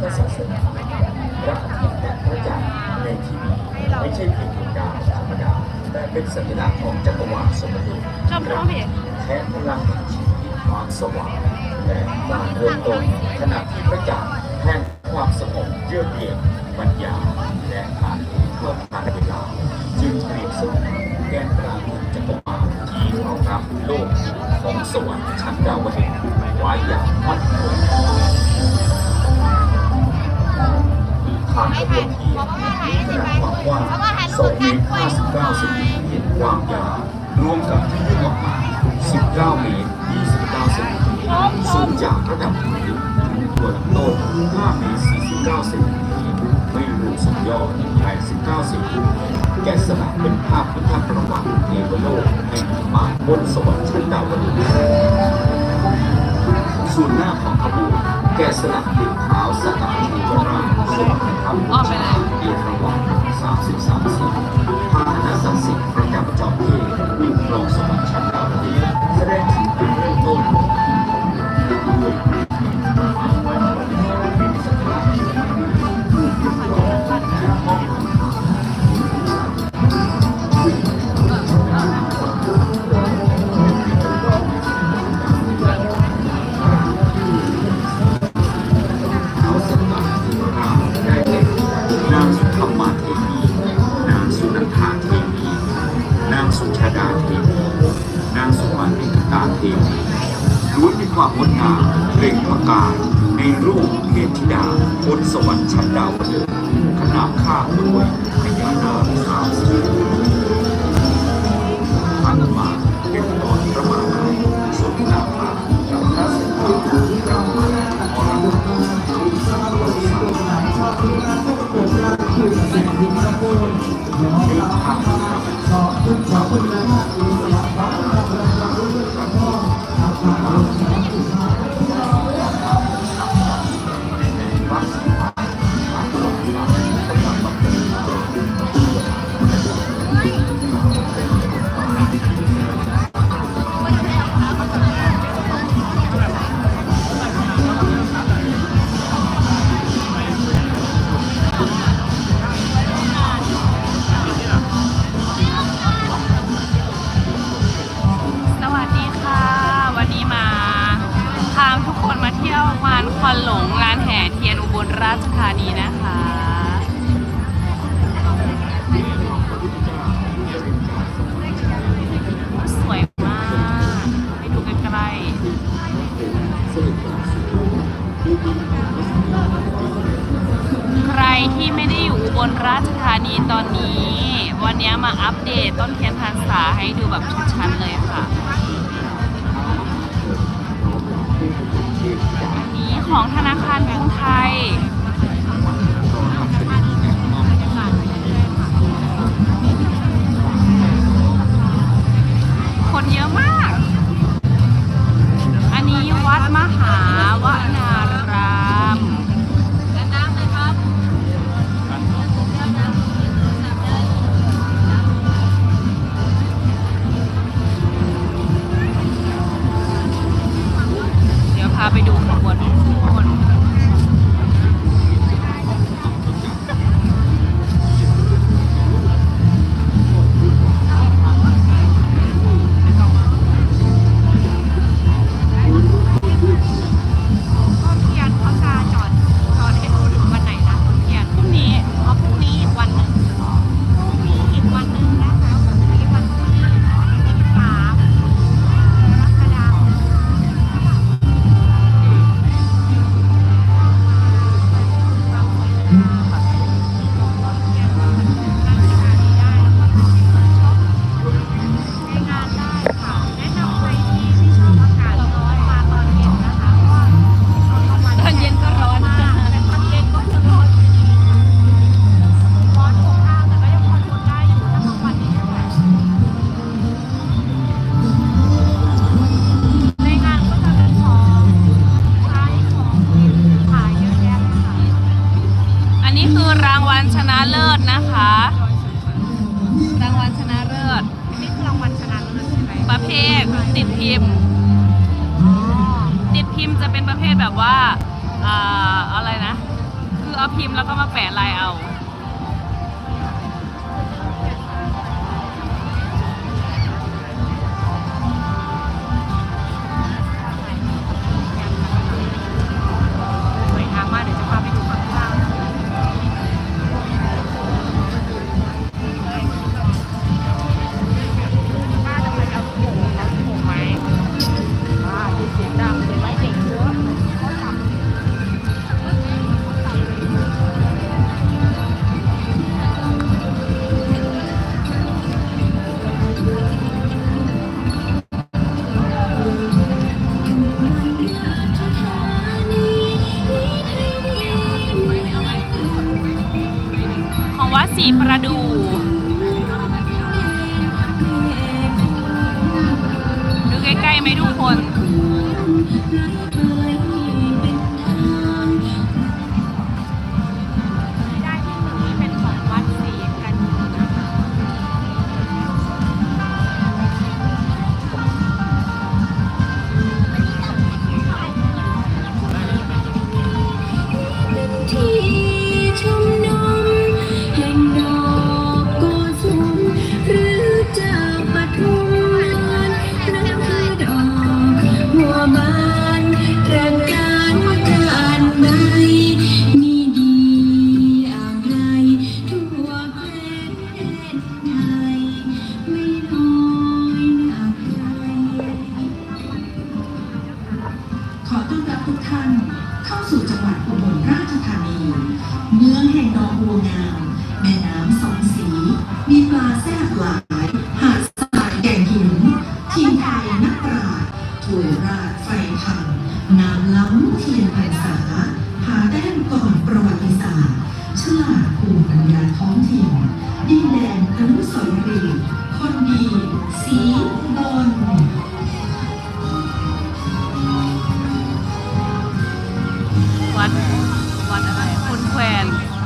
พุทธศาสนาระอาทิตย์และพระจันทร์ในที่นี้ไม่ใช่เพียงดวงดาวธรรมดาแต่เป็นสัญลักษณ์ของจักรวาลสมดุลชอบร้องเพลงแทนพลังแห่งชีวิตความสว่างและการเริ่มต้นขณะที่พระจันทร์แห่งความสงบเยือกเย็นบรรยาและการเข้าผ่านเวลาจึงเปรียบเสมือนแกนกลางของจักรวาลที่รองรับโลกของสวรรค์ชั้นดาวดึงส์ไว้อย่าง ทางขบวนเทียนมีขนาดความกว้าง2เมตร59เซนติเมตรความยาวรวมกับที่ยื่นออกมา19เมตร29เซนติเมตรสูงจากระดับพื้นถึงตัวลำต้น5เมตร49เซนติเมตรไม่รวมสุดยอด89เซนติเมตรแกะสลักเป็นภาพพุทธประวัติเทวโลกแห่งมาบนสวรรค์ชั้นดาวดึงส่วนหน้าของขบวน กะสลักเป็นเท้าสตาร์เทวราชทรงประทับอ้อมไปเลยเดียระหว่าง33สีพาหนะศักดิ์สิทธิ์ประจำจอมเทพ ดข้ ที่ไม่ได้อยู่อุบลราชธานีตอนนี้ วันนี้มาอัปเดตต้นเทียนพรรษาให้ดูแบบชัดๆเลยค่ะอันนี้ของธนาคารกรุงไทยคนเยอะมาก อันนี้วัดมหาวนา เภทติดพิมพ์อ๋อติดพิมพ์จะเป็นประเภทแบบว่าอ่าอะไรนะเก็พิมพ์แล้วก็มาแปะลายเอา เมืองแห่งดอกบัวงามแม่น้ำสองสี มีปลาแซ่บหลายหาดทรายแก่งหินทีมไทยนักปราชญ์ถวยราชไฟพังงามล้ำเทียนพรรษาหาแต้มก่อนประวัติศาสตร์ฉลาดภูมิปัญญาท้องถิ่นดินแดนอนุสาวรีย์คนดี สีบลวัดวัดอะไร ค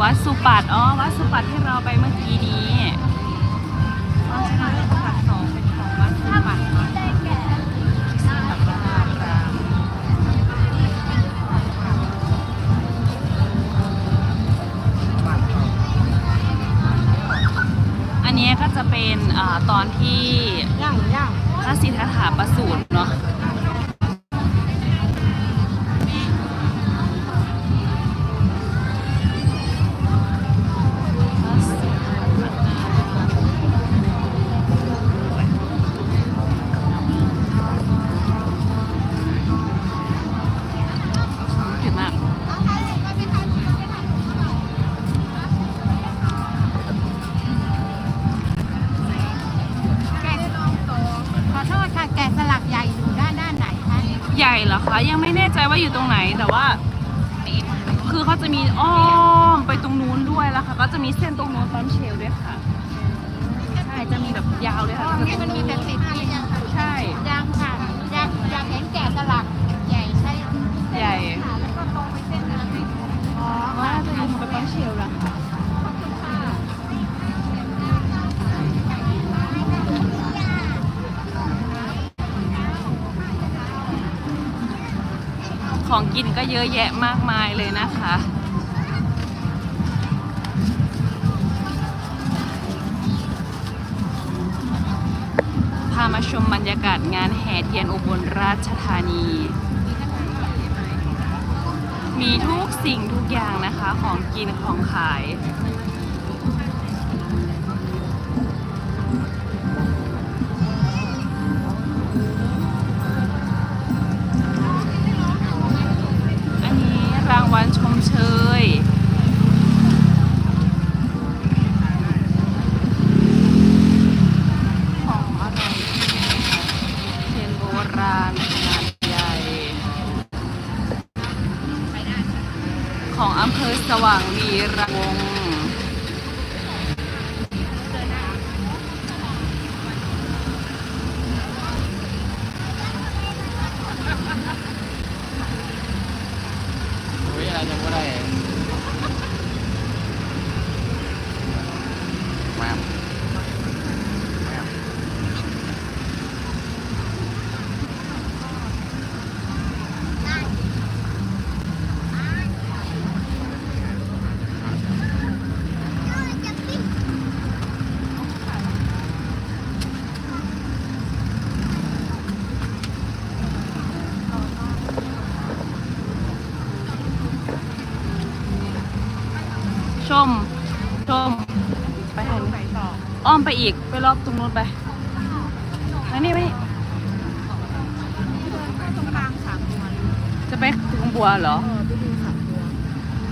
วัดสุปัตอ๋อวัดสุปัตที่เราไปเมื่อกี้นี้วัดสมัครสองเป็นของวัดสมบัติเนาะอันนี้ก็จะเป็นอาตอนที่ย่างย่างพระสิทธัตถะประสูติเนาะ ตรงไหนแต่ว่า คือเขาจะมีอ้อมไปตรงนู้นด้วยแล้วค่ะ ก็จะมีเส้นตรงนู้นปั๊มเชลด้วยค่ะใช่จะมีแบบยาวเลยค่ะ มันมีแต่สิบ ของกินก็เยอะแยะมากมายเลยนะคะ พามาชมบรรยากาศงานแห่เทียนอุบลราชธานี มีทุกสิ่งทุกอย่างนะคะของกินของขาย Uy, alam mo na eh. ชม ชม ไปทางนี้อ้อมไปอีก ไปรอบตรงนู้นไปมานี่มานี่ตรงกลางสามตัวจะไปถึงบัวเหรอ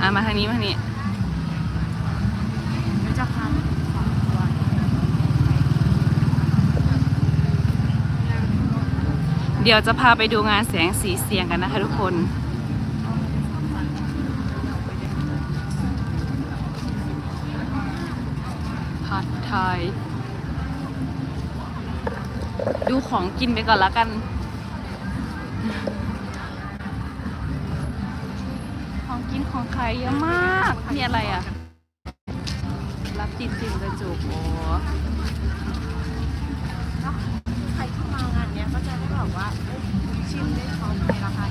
อะมาทางนี้มาทางนี้เดี๋ยวจะพาไปดูสามตัวเดี๋ยวจะพาไปดูงานแสงสีเสียงกันนะคะทุกคน ยดูของกินไปก่อนละกัน ของกินของขายเยอะมากมีอะไรอะ รับติดติมกระจุกโอ้ใครเข้ามางานเนี้ยก็จะได้แบบว่าเอ้ชิมได้ของในราคา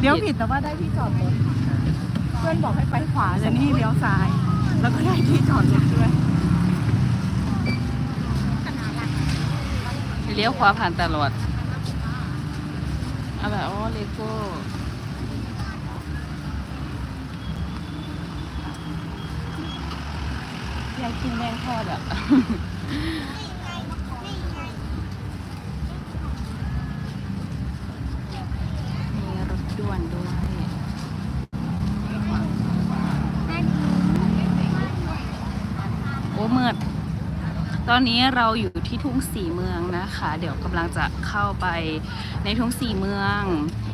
เดี๋เลี้ยยววผิผิดดแต่ว่าได้ที่จอดรถเพื่อนบอกให้ไปขวาแต่นี่เลี้ยวซ้าย แล้วก็ได้ที่จอดรถด้วยเลี้ยวขวาผ่านตลอดเอาแบบอ๋อเลโก้อยากกินแมงทอดอะ มีรถ ด่วนด้วยโอ้เมืดตอนนี้เราอยู่ที่ทุ่งสีเมืองนะคะ เดี๋ยวกำลังจะเข้าไปในทุ่งสีเมือง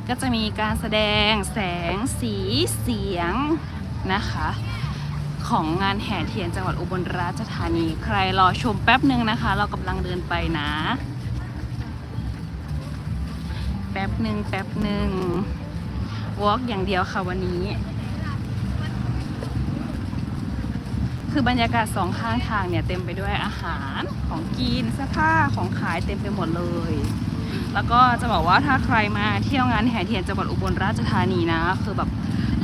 ก็จะมีการแสดงแสงสีเสียงนะคะ ของงานแห่เทียนจังหวัดอุบลราชธานี ใครรอชมแป๊บหนึ่งนะคะ เรากำลังเดินไปนะ แป๊บหนึ่งแป๊บหนึ่ง วอล์กอย่างเดียวค่ะวันนี้ คือบรรยากาศสองข้างทางเนี่ยเต็มไปด้วยอาหารของกินเสื้อผ้าของขายเต็มไปหมดเลย แล้วก็จะบอกว่าถ้าใครมาเที่ยวงานแห่เทียนจังหวัดอุบลราชธานีนะ คือแบบ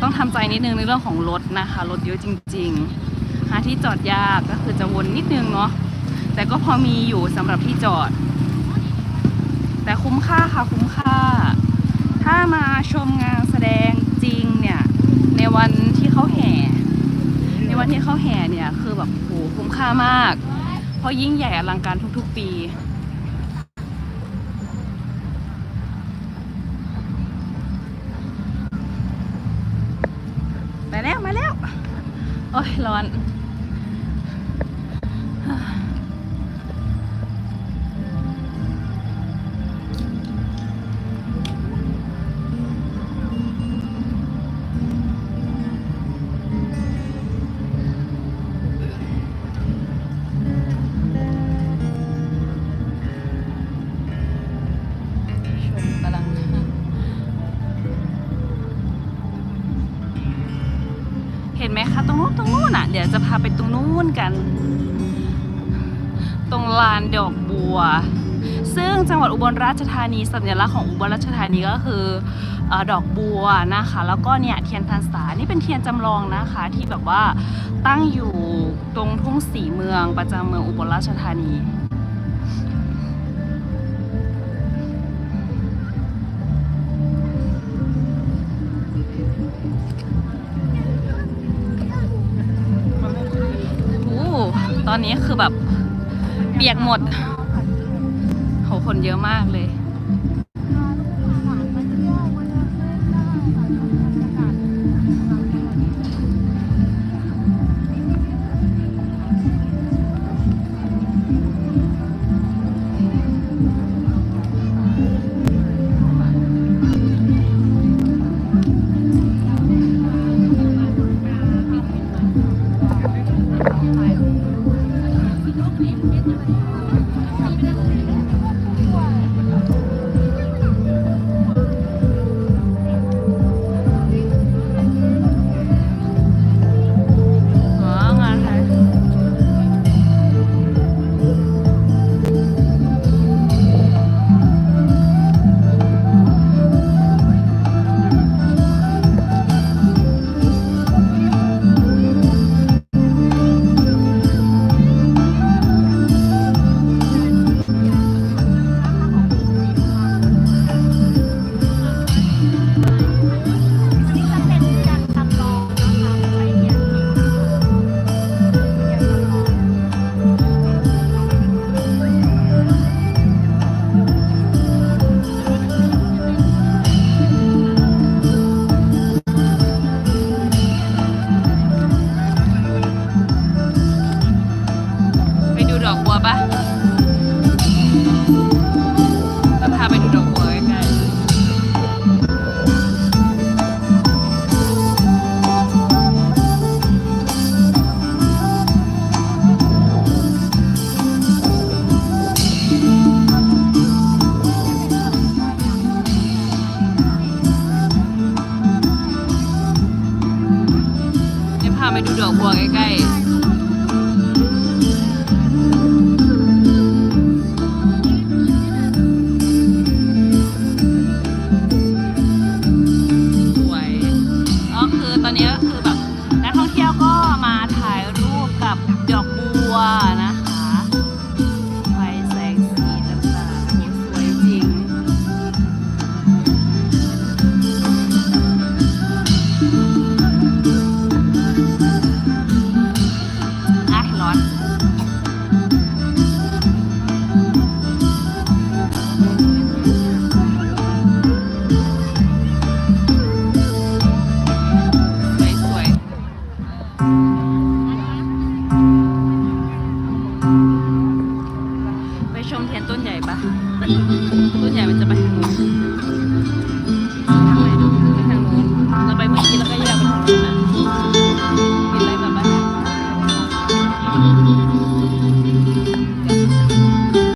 ต้องทำใจนิดนึงในเรื่องของรถนะคะรถเยอะจริง ๆ หาที่จอดยากก็คือจะวนนิดนึงเนาะแต่ก็พอมีอยู่สำหรับที่จอด แต่คุ้มค่าค่ะคุ้มค่า ถ้ามาชมงานแสดงจริงเนี่ย ในวันที่เขาแห่ ในวันที่เขาแห่เนี่ยคือแบบโหคุ้มค่ามาก เพราะยิ่งใหญ่อลังการทุกๆปีมาแล้วมาแล้ว โอ้ยร้อน เห็นไหมคะ ตรงนู้นตรงนู้นอะ เดี๋ยวจะพาไปตรงนู้นกัน ตรงลานดอกบัว ซึ่งจังหวัดอุบลราชธานีสัญลักษณ์ของอุบลราชธานีก็คือออดอกบัวนะคะ แล้วก็เนี่ยเทียนพรรษานี่เป็นเทียนจำลองนะคะที่แบบว่าตั้งอยู่ตรงทุ่งสีเมืองประจำเมืองอุบลราชธานี อนนี้คือแบบเปียกหมดโหคนเยอะมากเลย ดูดอกบัวใกล้ๆ